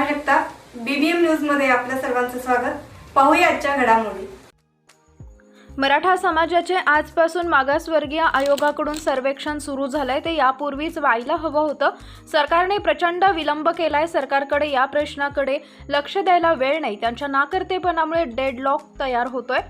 Neha Jagtap BBM न्यूजमध्ये आपल्या सर्वांचं स्वागत. पाहूया आजच्या घडामोडी. मराठा समाजाचे आजपासून मागासवर्गीय आयोगाकडून सर्वेक्षण सुरू झालंय. ते यापूर्वीच व्हायला हवं होतं. सरकारने प्रचंड विलंब केलाय. सरकारकडे या प्रश्नाकडे लक्ष द्यायला वेळ नाही. त्यांच्या नाकर्तेपणामुळे डेडलॉक तयार होतोय.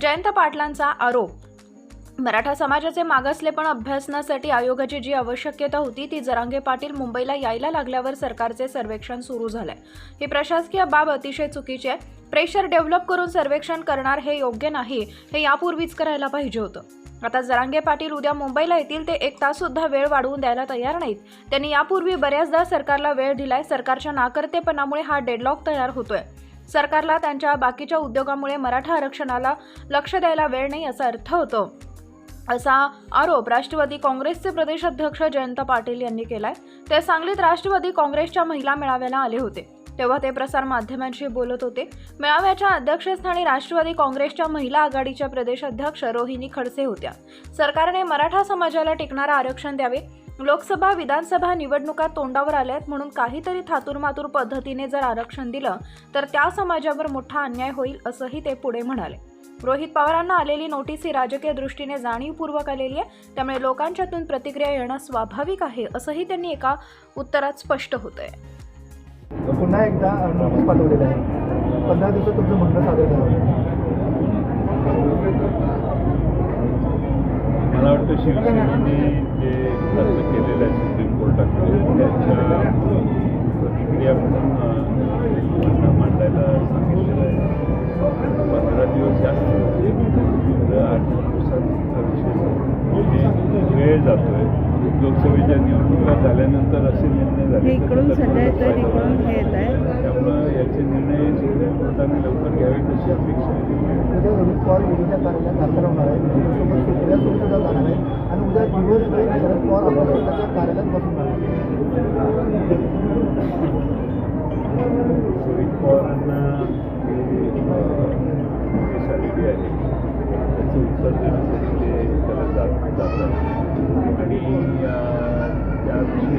जयंत पाटलांचा आरोप. मराठा समाजाचे मागासलेपण अभ्यासण्यासाठी आयोगाची जी आवश्यकता होती ती जरांगे पाटील मुंबईला यायला लागल्यावर सरकारचे सर्वेक्षण सुरू झालंय. ही प्रशासकीय बाब अतिशय चुकीची आहे. प्रेशर डेव्हलप करून सर्वेक्षण करणार हे योग्य नाही हे यापूर्वीच करायला पाहिजे होतं. आता जरांगे पाटील उद्या मुंबईला येतील ते एक तास सुद्धा वेळ वाढवून द्यायला तयार नाहीत. त्यांनी यापूर्वी बऱ्याचदा सरकारला वेळ दिलाय सरकारच्या नाकर्तेपणामुळे हा डेडलॉक तयार होतोय. सरकारला त्यांच्या बाकीच्या उद्योगामुळे मराठा आरक्षणाला लक्ष द्यायला वेळ नाही असा अर्थ होतो. असा आरोप राष्ट्रवादी काँग्रेसचे प्रदेशाध्यक्ष जयंत पाटील यांनी केलाय. ते सांगलीत राष्ट्रवादी काँग्रेसच्या महिला मेळाव्याला आले होते. तेव्हा ते प्रसार माध्यमांशी बोलत होते. मेळाव्याच्या अध्यक्षस्थानी राष्ट्रवादी काँग्रेसच्या महिला आघाडीच्या प्रदेशाध्यक्ष रोहिणी खडसे होत्या. सरकारने मराठा समाजाला टिकणारं आरक्षण द्यावे. लोकसभा विधानसभा निवडणुका तोंडावर आल्यात म्हणून काहीतरी थातूरमातूर पद्धतीने जर आरक्षण दिलं तर त्या समाजावर मोठा अन्याय होईल असंही ते पुढे म्हणाले. रोहित पवारांना आलेली नोटीस ही राजकीय दृष्टीने जाणीवपूर्वक आलेली आहे. त्यामुळे लोकांच्यातून प्रतिक्रिया येणं स्वाभाविक आहे असंही त्यांनी एका उत्तरात स्पष्ट होतंय. पुन्हा एकदा नोटीस पाठवलेलं आहे. पंधरा दिवसात तुमचं म्हणणं सादर मला वाटतं शिवसेनेने जे खर्च केलेलं आहे सुप्रीम कोर्टाकडे त्याच्या प्रतिक्रिया म्हणून अं, म्हणणं मांडायला सांगितलेलं आहे पंधरा दिवस जास्त झाले. तर आठ नऊ दिवसात हा विषय म्हणजे वेळ जातोय लोकसभेच्या निवडणुका झाल्यानंतर असे निर्णय झाले हे इकडून तर सध्या येतं, फायदा इकडून होईल. हे येत आहे. त्यामुळं याचे निर्णय सुप्रीम कोर्टाने लवकर घ्यावे तशी अपेक्षा आहे उद्या रोहित पवार ईडीच्या कार्यालयात दाखल होणार आहे. सुप्रिया सुळे सुद्धा जाणार आहे. आणि उद्या दिवसभर शरद पवार आपल्या स्वतःच्या कार्यालयात बसून राहणार रोहित पवारांना नोटीस आलेली आहे. त्याचं उत्तर देण्यासाठी ते त्याला जात जात आहे आणि अं, त्याविषयी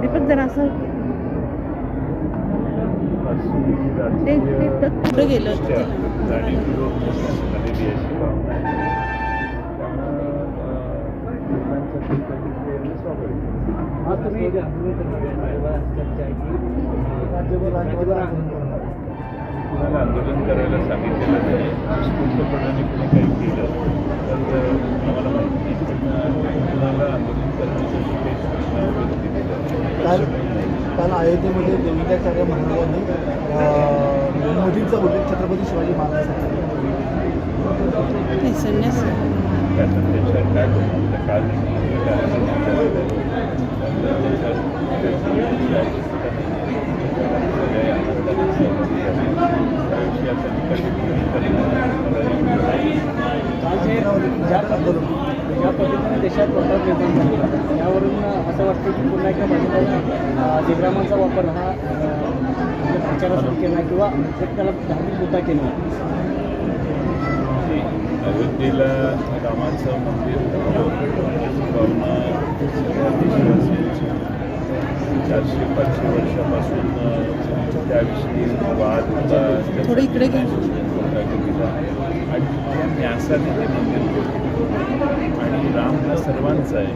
दीपक जरा असं फारशी ते ते पुढे गेलं. आंदोलन कुणाला आंदोलन करायला सांगितलेलं नाही उत्स्फूर्तपणाने कुणी काही केलं तर आम्हाला माहिती कुणाला आंदोलन करण्यासाठी काही सूचना वगैरे दिलेल्या अयोध्येमध्ये देवींद्राचार्य महाराजांनी मोदींचा उल्लेख छत्रपती शिवाजी महाराजांचा नाही, संन्यास त्याचं त्याच्यावर काय करू त्या काल काय असं विचारलेलं आहे. त्यामुळे त्याच्यावर त्याची जी आहे ती सगळ्या आनंदाने सहभागी झाली. त्या विषयाचा निकाल काल जे ज्या पद्धतीने ज्या पद्धतीने देशात प्रकार निर्माण झाला यावरून असं वाटतं की पुन्हा एकदा भाजपाने दिग्रामांचा वापर हा प्रचारासाठी केला किंवा एक त्याला धार्मिक मुद्दा केला. अयोध्येला रामाचं मंदिर चारशे पाचशे वर्षापासून त्याविषयी वाद होता थोडं इकडे घे. कोर्टाने आणि त्या न्यासाने ते मंदिर आणि राम हा सर्वांचा आहे.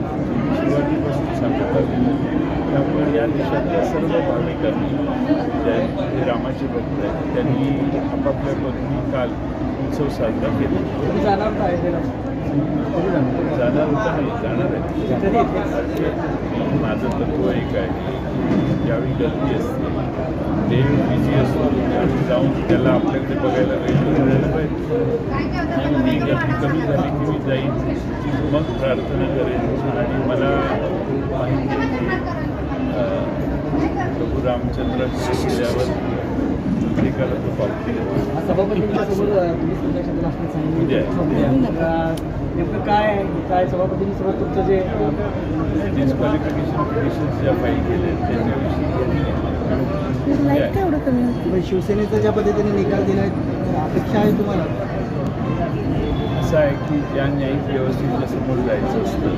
शिवाजीपासून सांगता त्यामुळे या देशातल्या सर्व भाविकांनी जे रामाचे भक्त आहेत त्यांनी आपापल्या पत्नी काल उत्सव साजरा केला. जाणार होता नाही जाणार आहे. माझं तत्व एक आहे. ज्यावेळी गर्दी असते देव बिझी असतो. जाऊन त्याला आपल्याकडे बघायला मिळायला पाहिजे आणि मी गर्दी कमी झाली की मी जाईन. मग प्रार्थना करेन. आणि मला माहिती आहे की प्रभू रामचंद्राच्या गेल्यावर प्रत्येकाला तो पावते नेमकं काय? काय सभापतींसोबत तुमचं जे डिस्क्वालिफिकेशन पिटिशन्स ज्या फाईल केल्या त्याच्याविषयी त्यांनी लाइट का एवढं कमी होती पण शिवसेनेचा ज्या पद्धतीने निकाल दिला अपेक्षा आहे तुम्हाला? असं आहे की ज्या न्यायिक व्यवस्थेच्या समोर जायचं असतं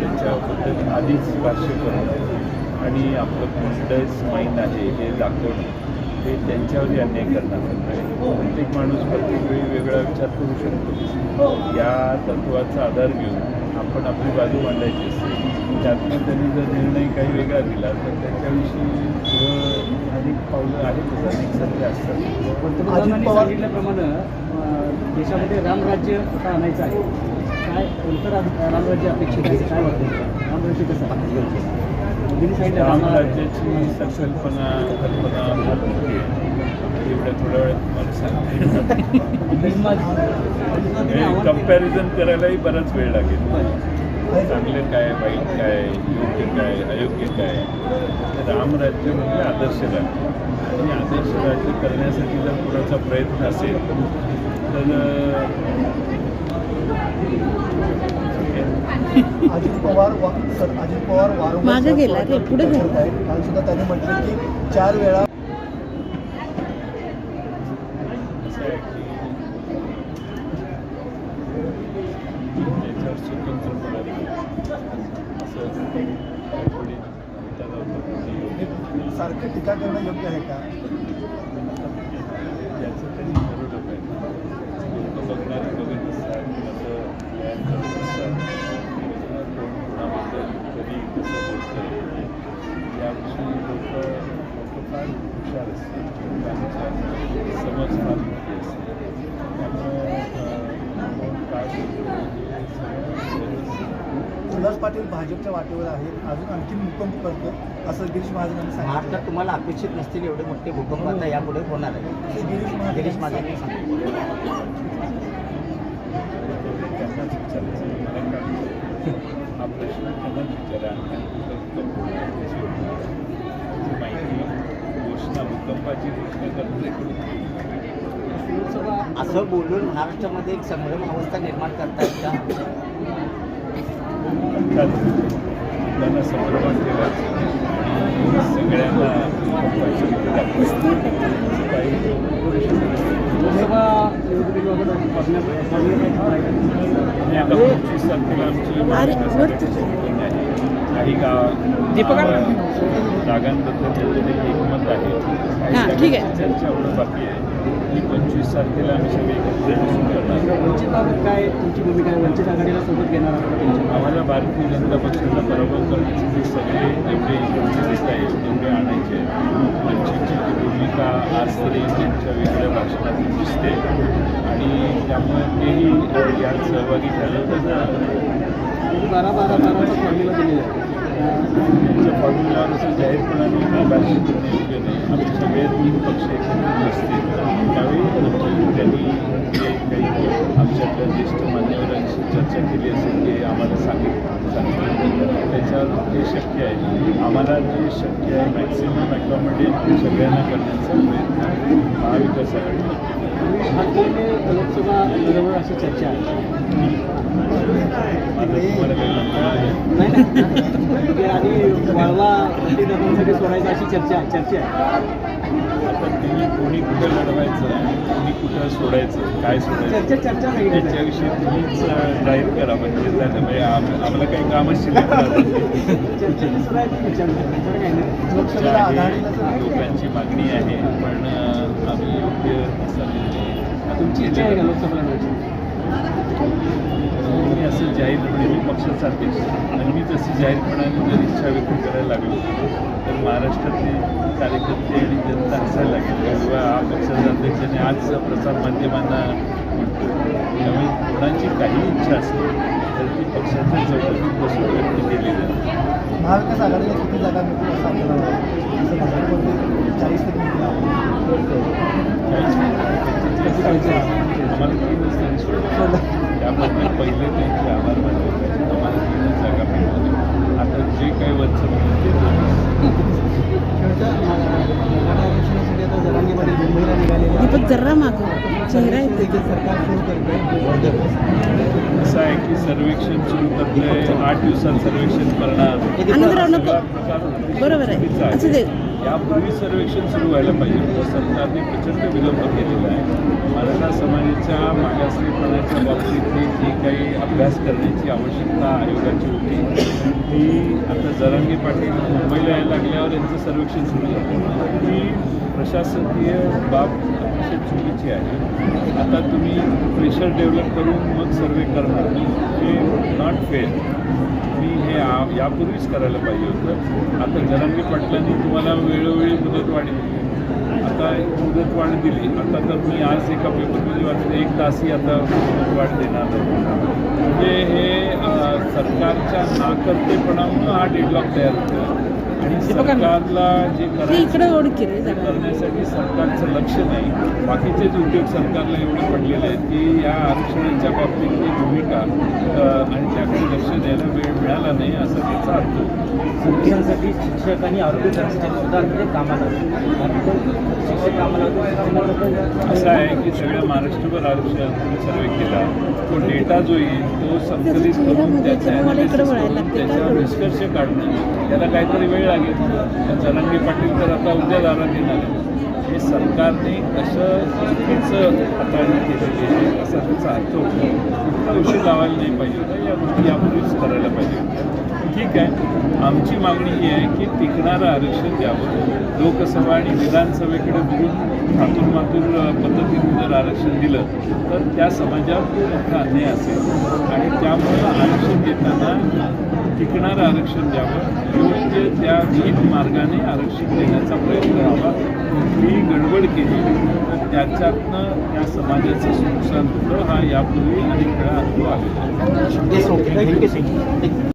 त्याच्याबद्दल आधीच भाष्य करणं आणि आपलं कॉन्फिडन्स माइंड आहे हे दाखवणं हे त्यांच्यावरही अन्याय करणार आहे प्रत्येक माणूस प्रत्येक वेळी वेगळा विचार करू शकतो. या तत्वाचा आधार घेऊन आपण आपली बाजू मांडायची असते. त्यातनं त्यांनी जर निर्णय काही वेगळा दिला तर त्याच्याविषयी पुढं अनेक पावलं आहेतच अनेक संधी असतात. पंतप्रधानांनी पवार- सांगितल्याप्रमाणे देशामध्ये रामराज्य आता आणायचं आहे. काय कोणतं राम रामराज्य अपेक्षित आहे काय वाटतं रामराज्य कसं आहे? मोदींनी सांगितलं रामराज्याची संकल्पना कल्पना फार मोठी आहे. एवढ्या थोड्या वेळात तुम्हाला सांगते. कंपॅरिझन करायलाही बराच वेळ लागेल. चांगलं काय वाईट काय योग्य काय अयोग्य काय रामराज्य म्हणजे आदर्श राज्य आणि आदर्श राज्य करण्यासाठी जर कुणाचा प्रयत्न असेल तर अजित पवार वा- सर अजित पवार वारंवार मागे गेला रे, पुढे गेला. करत आहेत. काल सुद्धा त्यांनी म्हटलं की चार वेळा असं आहे की त्याच्यावर स्वतंत्रपणा असं कोणी म्हणता नव्हतं की योग्य नाही. सारखं टीका करणं योग्य आहे का? याचं त्यांनी ठरवलं पाहिजे लोक बघणारे बघत असतात कसं प्लॅन करत असतात कोण कोणाबद्दल कधी कसं बोलतं याविषयी लोक लोक फार हुशार असतात लोकांच्या समज फार मोठी असते त्यामुळे अं, कोण काय बोलतो हे सगळं उल्हास पाटील भाजपच्या वाटेवर आहेत. अजून आणखी भूकंप करतो असं गिरीश महाजन यांनी महाराष्ट्रात सांगितलं तुम्हाला अपेक्षित नसतील एवढे मोठे भूकंप आता यापुढे होणार आहे. हे गिरीश महाजन गिरीश यांनी महाजन हा प्रश्न विचारा माहिती घोषणा भूकंपाची घोषणा करते असं बोलून महाराष्ट्रामध्ये एक संभ्रम अवस्था निर्माण करतायत का त्यांना संभ्रमात ठेवायचं आणि सगळ्यांना भूकंपाची भीती दाखवायची काही करू शकत नाही. आणि आता पंचवीस तारखेला आमची महाराष्ट्रासाठी meeting आहे काही गाव जागांबद्दल एक एकमत आहे काही हां, ठीक आहे. जागांची चर्चा होणं बाकी आहे. ही पंचवीस तारखेला आम्ही सगळे करणार. वंचितबाबत काय? तुमची भूमिका आहे. वंचित आघाडीला सोबत घेणार आहात? आम्हाला भारतीय जनता पक्षाचा पराभव करण्याचे सगळे जेवढे दिसत आहे तेवढे आणायचे वंचितची भूमिका आज तरी त्यांच्या वेगळ्या भाषणातून दिसते. आणि त्यामुळे तेही यात सहभागी झाले तर बारा बारा बाराचा फॉर्म्युला दिलेला आहे. तुमच्या फॉर्म्युल्यावर असं जाहीरपणाने काही भाष्य करणं योग्य नाही. आम्ही सगळे तीन पक्ष एकत्र बसतील त्यावेळी त्यांनी जे काही आमच्यातल्या ज्येष्ठ मान्यवरांशी चर्चा केली असेल ते आम्हाला सांगितलं. सांगितलं त्याच्यावर जे शक्य आहे. आम्हाला जे शक्य आहे मॅक्सिमम अकॉमोडेट सगळ्यांना करण्याचा प्रयत्न महाविकास आघाडी नक्की लोकसभा बरोबर अशी चर्चा आहे. नाही आणि वळवा धरणासाठी सोडायचं अशी चर्चा चर्चा आहे कोणी कुठं लढवायचं कोणी कुठं सोडायचं काय सोडायचं चर्चा चर्चा नाही त्याच्याविषयी तुम्हीच ड्राईव्ह जाहीर करा म्हणजे झालं म्हणजे आम्हाला काही कामच शिल्लक लोकांची मागणी आहे पण आम्ही योग्य तुमची इच्छा आहे का लोकसभा मी असं जाहीरपणे मी पक्षासारखे नेहमीच अशी आणि मी जाहीरपणाने जर इच्छा व्यक्त करायला लागलो तर महाराष्ट्रातले कार्यकर्ते आणि जनता हसायला लागेल. किंवा हा पक्षाचा अध्यक्षाने आज प्रसार माध्यमांना म्हणतो त्यामुळे कोणाची काही इच्छा असेल तर ती पक्षाच्या चौकटीत बसून व्यक्त केली जाते महाविकास आघाडीला किती जागा मिळतील असं चाळीस सोडलं त्याबद्दल पहिले त्यांचे आभार मानले पाहिजे आम्हाला तीनच जागा मिळाल्या आता जे काही वरचं म्हणून ते. दीपक जर्रा माग. चेहरा करते असं आहे की सर्वेक्षण सुरू करतंय आठ दिवसात सर्वेक्षण करणार. बरोबर आहे. यापूर्वी सर्वेक्षण सुरू व्हायला पाहिजे. सरकारने प्रचंड विलंब केलेला आहे. मराठा समाजाच्या मागासलेपणाच्या बाबतीतली जी काही अभ्यास करण्याची आवश्यकता आयोगाची होती ती आता जरांगे पाटील मुंबईला यायला लागल्यावर यांचं सर्वेक्षण सुरू झालं. ही प्रशासकीय बाब अतिशय चुकीची आहे. आता तुम्ही प्रेशर डेव्हलप करून मग सर्वे करणार. हे नॉट फेअर मी हे यापूर्वीच करायला पाहिजे होतं. आता जरांगे पाटलांनी तुम्हाला वेळोवेळी मुदतवाढ दिली. आता मुदतवाढ दिली. आता तर मी आज एका पेपरमध्ये वाचलं एक तासही आता मुदतवाढ देणार नाही. म्हणजे हे सरकारच्या नाकर्तेपणामुळं हा डेडलॉक तयार होतो आणि सरकारला जे करण्यासाठी सरकारचं लक्ष नाही. बाकीचेच उद्योग सरकारला एवढे पडलेले आहेत की या आरक्षणाच्या बाबतीतली भूमिका आणि त्याकडे लक्ष द्यायला वेळ मिळाला नाही असा त्याचा अर्थ. होतो. शिक्षणासाठी शिक्षक आणि आरोग्य कर्मचारी सुद्धा तिथे कामाला शिक्षक कामाला असं आहे की सगळ्या महाराष्ट्रभर आरक्षण सर्वे केला तो डेटा जो येईल तो संकलित करून त्याचा analysis करून त्याच्यावर निष्कर्ष काढणं त्याला काहीतरी वेळ लागेल. जरांगे पाटील तर आता उद्या दारात येणार हे सरकारने कसं चुकीचं हाताळणी केलेली आहे असा त्याचा अर्थ होतो. उशीर लावायला नाही पाहिजे होता या गोष्टी यापूर्वीच करायला पाहिजे होत्या. ठीक आहे. आमची मागणी ही आहे की टिकणारं आरक्षण द्यावं. लोकसभा आणि विधानसभेकडे बघून हातून मातूर पद्धतीने जर आरक्षण दिलं तर त्या समाजावर खूप मोठा अन्याय असेल. आणि त्यामुळं आरक्षण देताना टिकणारं आरक्षण द्यावं. योग्य त्या विहित मार्गाने आरक्षण देण्याचा प्रयत्न व्हावा. कुठलीही गडबड केली तर त्याच्यातनं त्या समाजाचं नुकसान होतं हा यापूर्वी अनेक वेळा अनुभव आलेला आहे.